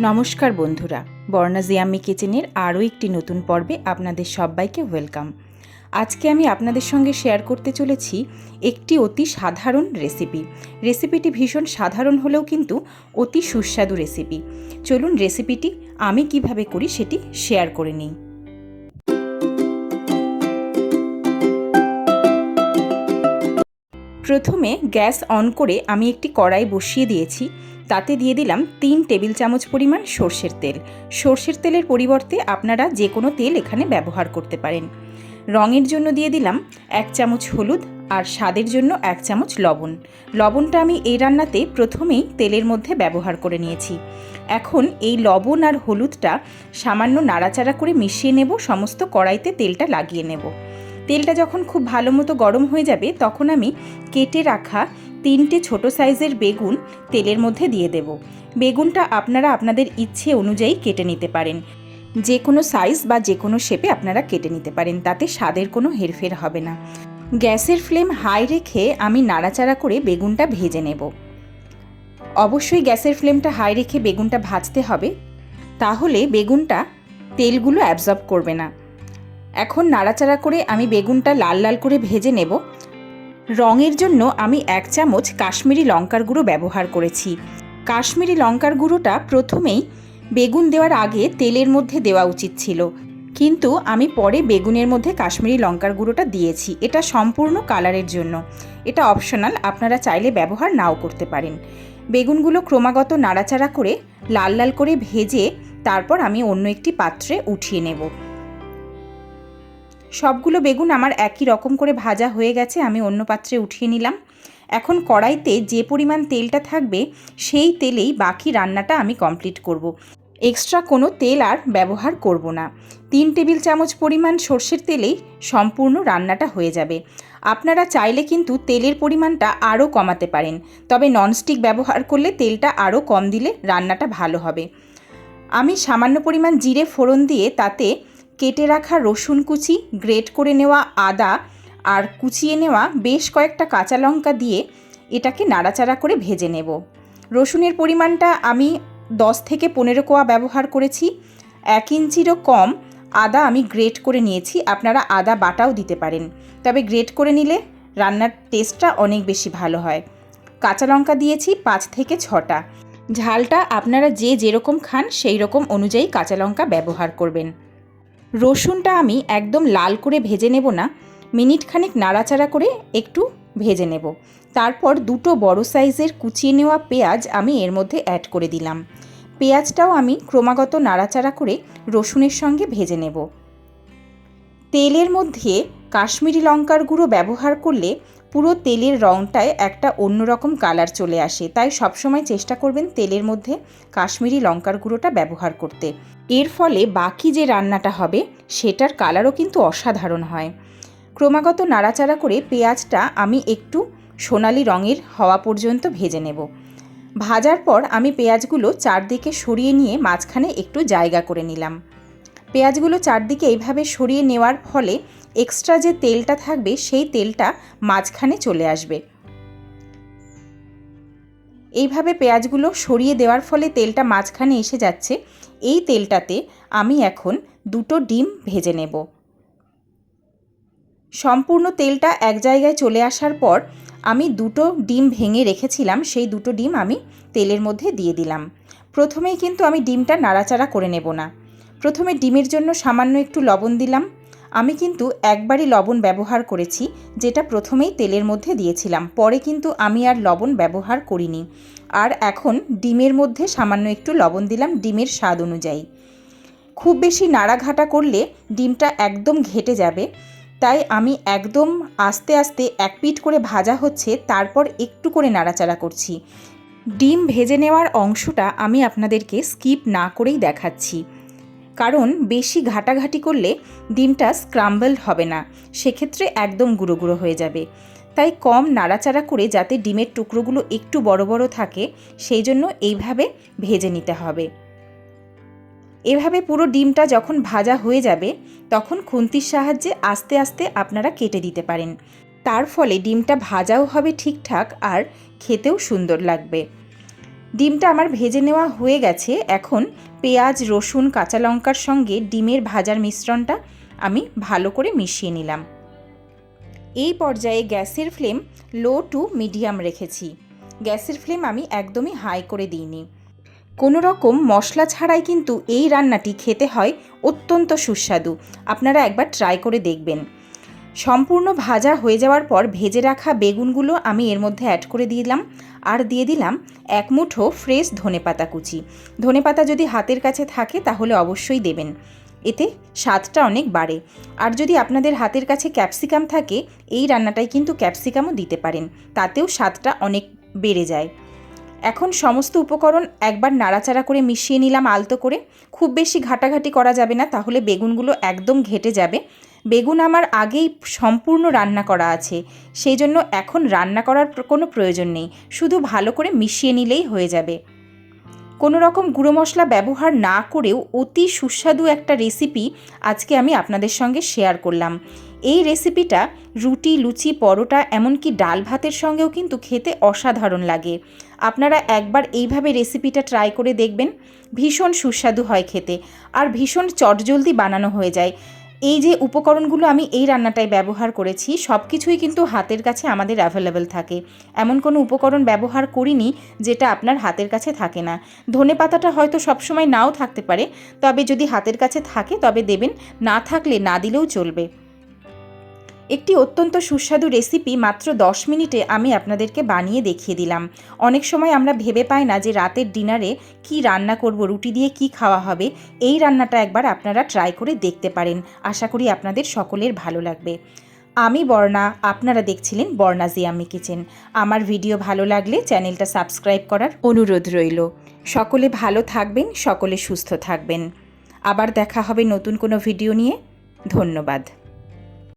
নমস্কার বন্ধুরা, বর্ণা জিয়ামি কিচেনের আরও একটি নতুন পর্বে আপনাদের সবাইকে ওয়েলকাম। আজকে আমি আপনাদের সঙ্গে শেয়ার করতে চলেছি একটি অতি সাধারণ রেসিপি। রেসিপিটি ভীষণ সাধারণ হলেও কিন্তু অতি সুস্বাদু রেসিপি। চলুন রেসিপিটি আমি কীভাবে করি সেটি শেয়ার করে নিই। প্রথমে গ্যাস অন করে আমি একটি কড়াই বসিয়ে দিয়েছি। তাতে দিয়ে দিলাম তিন টেবিল চামচ পরিমাণ সর্ষের তেল। সর্ষের তেলের পরিবর্তে আপনারা যে কোনো তেল এখানে ব্যবহার করতে পারেন। রঙের জন্য দিয়ে দিলাম এক চামচ হলুদ আর স্বাদের জন্য এক চামচ লবণ। লবণটা আমি এই রান্নাতে প্রথমেই তেলের মধ্যে ব্যবহার করে নিয়েছি। এখন এই লবণ আর হলুদটা সামান্য নাড়াচাড়া করে মিশিয়ে নেব, সমস্ত কড়াইতে তেলটা লাগিয়ে নেব। তেলটা যখন খুব ভালো মতো গরম হয়ে যাবে, তখন আমি কেটে রাখা তিনটে ছোট সাইজের বেগুন তেলের মধ্যে দিয়ে দেব। বেগুনটা আপনারা আপনাদের ইচ্ছে অনুযায়ী কেটে নিতে পারেন। যে কোনো সাইজ বা যে কোনো শেপে আপনারা কেটে নিতে পারেন, তাতে স্বাদের কোনো হেরফের হবে না। গ্যাসের ফ্লেম হাই রেখে আমি নাড়াচাড়া করে বেগুনটা ভেজে নেব। অবশ্যই গ্যাসের ফ্লেমটা হাই রেখে বেগুনটা ভাজতে হবে। তাহলে বেগুনটা তেলগুলো অ্যাবজর্ব করবে না। এখন নাড়াচাড়া করে আমি বেগুনটা লাল লাল করে ভেজে নেব। রঙের জন্য আমি এক চামচ কাশ্মীরি লঙ্কার গুঁড়ো ব্যবহার করেছি। কাশ্মীরি লঙ্কার গুঁড়োটা প্রথমেই বেগুন দেওয়ার আগে তেলের মধ্যে দেওয়া উচিত ছিল। কিন্তু আমি পরে বেগুনের মধ্যে কাশ্মীরি লঙ্কার গুঁড়োটা দিয়েছি। এটা সম্পূর্ণ কালারের জন্য। এটা অপশনাল, আপনারা চাইলে ব্যবহার নাও করতে পারেন। বেগুনগুলো ক্রমাগত নাড়াচাড়া করে লাল লাল করে ভেজে তারপর আমি অন্য একটি পাত্রে উঠিয়ে নেব। সবগুলো বেগুন আমার একই রকম করে ভাজা হয়ে গেছে, আমি অন্য পাত্রে উঠিয়ে নিলাম। এখন কড়াইতে যে পরিমাণ তেলটা থাকবে, সেই তেলেই বাকি রান্নাটা আমি কমপ্লিট করব। এক্সট্রা কোনো তেল আর ব্যবহার করব না। তিন টেবিল চামচ পরিমাণ সর্ষের তেলেই সম্পূর্ণ রান্নাটা হয়ে যাবে। আপনারা চাইলে কিন্তু তেলের পরিমাণটা আরও কমাতে পারেন, তবে ননস্টিক ব্যবহার করলে তেলটা আরও কম দিলে রান্নাটা ভালো হবে। আমি সামান্য পরিমাণ জিরে ফোড়ন দিয়ে তাতে কেটে রাখা রসুন কুচি, গ্রেট করে নেওয়া আদা আর কুচিয়ে নেওয়া বেশ কয়েকটা কাঁচা লঙ্কা দিয়ে এটাকে নাড়াচাড়া করে ভেজে নেব। রসুনের পরিমাণটা আমি দশ থেকে পনেরো কোয়া ব্যবহার করেছি। এক ইঞ্চিরও কম আদা আমি গ্রেট করে নিয়েছি। আপনারা আদা বাটাও দিতে পারেন। তবে গ্রেট করে নিলে রান্নার টেস্টটা অনেক বেশি ভালো হয়। কাঁচা লঙ্কা দিয়েছি পাঁচ থেকে ছটা। ঝালটা আপনারা যে যেরকম খান সেই রকম অনুযায়ী কাঁচা লঙ্কা ব্যবহার করবেন। রসুনটা আমি একদম লাল করে ভেজে নেব না মিনিট খানিক নাড়াচাড়া করে একটু ভেজে নেব। তারপর দুটো বড় সাইজের কুচিয়ে নেওয়া পেঁয়াজ আমি এর মধ্যে অ্যাড করে দিলাম। পেঁয়াজটাও আমি ক্রমাগত নাড়াচাড়া করে রসুনের সঙ্গে ভেজে নেব। তেলের মধ্যে কাশ্মীরি লঙ্কার গুঁড়ো ব্যবহার করলে পুরো তেলের রঙটায় একটা অন্যরকম কালার চলে আসে। তাই সবসময় চেষ্টা করবেন তেলের মধ্যে কাশ্মীরি লঙ্কার গুঁড়োটা ব্যবহার করতে। এর ফলে বাকি যে রান্নাটা হবে, সেটার কালারও কিন্তু অসাধারণ হয়। ক্রমাগত নাড়াচাড়া করে পেঁয়াজটা আমি একটু সোনালি রঙের হওয়া পর্যন্ত ভেজে নেব। ভাজার পর আমি পেঁয়াজগুলো চারদিকে সরিয়ে নিয়ে মাঝখানে একটু জায়গা করে নিলাম। পেঁয়াজগুলো চারদিকে এইভাবে সরিয়ে নেওয়ার ফলে এক্সট্রা যে তেলটা থাকবে, সেই তেলটা মাঝখানে চলে আসবে। এইভাবে পেঁয়াজগুলো সরিয়ে দেওয়ার ফলে তেলটা মাঝখানে এসে যাচ্ছে। এই তেলটাতে আমি এখন দুটো ডিম ভেজে নেব। সম্পূর্ণ তেলটা এক জায়গায় চলে আসার পর আমি দুটো ডিম ভেঙে রেখেছিলাম, সেই দুটো ডিম আমি তেলের মধ্যে দিয়ে দিলাম। প্রথমেই কিন্তু আমি ডিমটা নাড়াচাড়া করে নেব না। প্রথমে ডিমের জন্য সামান্য একটু লবণ দিলাম। আমি কিন্তু একবারই লবণ ব্যবহার করেছি, যেটা প্রথমেই তেলের মধ্যে দিয়েছিলাম, পরে কিন্তু আমি আর লবণ ব্যবহার করিনি। আর এখন ডিমের মধ্যে সামান্য একটু লবণ দিলাম ডিমের স্বাদ অনুযায়ী। খুব বেশি নাড়াঘাটা করলে ডিমটা একদম ঘেটে যাবে, তাই আমি একদম আস্তে আস্তে এক পিঠ করে ভাজা হচ্ছে, তারপর একটু করে নাড়াচাড়া করছি। ডিম ভেজে নেওয়ার অংশটা আমি আপনাদেরকে স্কিপ না করেই দেখাচ্ছি। কারণ বেশি ঘাটাঘাটি করলে ডিমটা স্ক্রাম্বল হবে না, সেক্ষেত্রে একদম গুঁড়ো গুঁড়ো হয়ে যাবে। তাই কম নাড়াচাড়া করে যাতে ডিমের টুকরোগুলো একটু বড় বড় থাকে, সেই জন্য এইভাবে ভেজে নিতে হবে। এভাবে পুরো ডিমটা যখন ভাজা হয়ে যাবে, তখন খুন্তির সাহায্যে আস্তে আস্তে আপনারা কেটে দিতে পারেন। তার ফলে ডিমটা ভাজাও হবে ঠিকঠাক আর খেতেও সুন্দর লাগবে। ডিমটা আমার ভেজে নেওয়া হয়ে গেছে। এখন পেঁয়াজ, রসুন, কাঁচা লঙ্কার সঙ্গে ডিমের ভাজার মিশ্রণটা আমি ভালো করে মিশিয়ে নিলাম। এই পর্যায়ে গ্যাসের ফ্লেম লো টু মিডিয়াম রেখেছি। গ্যাসের ফ্লেম আমি একদমই হাই করে দিইনি। কোনো রকম মশলা ছাড়াই কিন্তু এই রান্নাটি খেতে হয় অত্যন্ত সুস্বাদু। আপনারা একবার ট্রাই করে দেখবেন। সম্পূর্ণ ভাজা হয়ে যাওয়ার পর ভেজে রাখা বেগুনগুলো আমি এর মধ্যে অ্যাড করে দিলাম। আর দিয়ে দিলাম এক মুঠো ফ্রেশ ধনেপাতা কুচি। ধনেপাতা যদি হাতের কাছে থাকে তাহলে অবশ্যই দেবেন। এতে স্বাদটা অনেক বাড়ে। আর যদি আপনাদের হাতের কাছে ক্যাপসিকাম থাকে, এই রান্নাটায় কিন্তু ক্যাপসিকামও দিতে পারেন। তাতেও স্বাদটা অনেক বেড়ে যায়। এখন সমস্ত উপকরণ একবার নাড়াচাড়া করে মিশিয়ে নিলাম আলতো করে। খুব বেশি ঘাটাঘাটি করা যাবে না, তাহলে বেগুনগুলো একদম ঘেটে যাবে। বেগুন আমার আগেই সম্পূর্ণ রান্না করা আছে। সেই জন্য এখন রান্না করার কোনো প্রয়োজন নেই। শুধু ভালো করে মিশিয়ে নিলেই হয়ে যাবে। কোনো রকম গুঁড়ো মশলা ব্যবহার না করেও অতি সুস্বাদু একটা রেসিপি আজকে আমি আপনাদের সঙ্গে শেয়ার করলাম। এই রেসিপিটা রুটি, লুচি, পরোটা, এমনকি ডাল ভাতের সঙ্গেও কিন্তু খেতে অসাধারণ লাগে। আপনারা একবার এইভাবে রেসিপিটা ট্রাই করে দেখবেন। ভীষণ সুস্বাদু হয় খেতে। আর ভীষণ চটজলদি বানানো হয়ে যায়। এই যে উপকরণগুলো আমি এই রান্নাটায় ব্যবহার করেছি সব কিছুই কিন্তু হাতের কাছে আমাদের অ্যাভেলেবেল থাকে। এমন কোনো উপকরণ ব্যবহার করিনি যেটা আপনার হাতের কাছে থাকে না। ধনে পাতাটা হয়তো সবসময় নাও থাকতে পারে, তবে যদি হাতের কাছে থাকে তবে দেবেন, না থাকলে না দিলেও চলবে। একটি অত্যন্ত সুস্বাদু রেসিপি মাত্র দশ মিনিটে আমি আপনাদেরকে বানিয়ে দেখিয়ে দিলাম। অনেক সময় আমরা ভেবে পাই না যে রাতের ডিনারে কি রান্না করব, রুটি দিয়ে কি খাওয়া হবে, এই রান্নাটা একবার আপনারা ট্রাই করে দেখতে পারেন। আশা করি আপনাদের সকলের ভালো লাগবে। আমি বর্ণা, আপনারা দেখছিলেন বর্ণা জিয়ামি কিচেন। আমার ভিডিও ভালো লাগলে চ্যানেলটা সাবস্ক্রাইব করার অনুরোধ রইল। সকলে ভালো থাকবেন, সকলে সুস্থ থাকবেন। আবার দেখা হবে নতুন কোনো ভিডিও নিয়ে। ধন্যবাদ।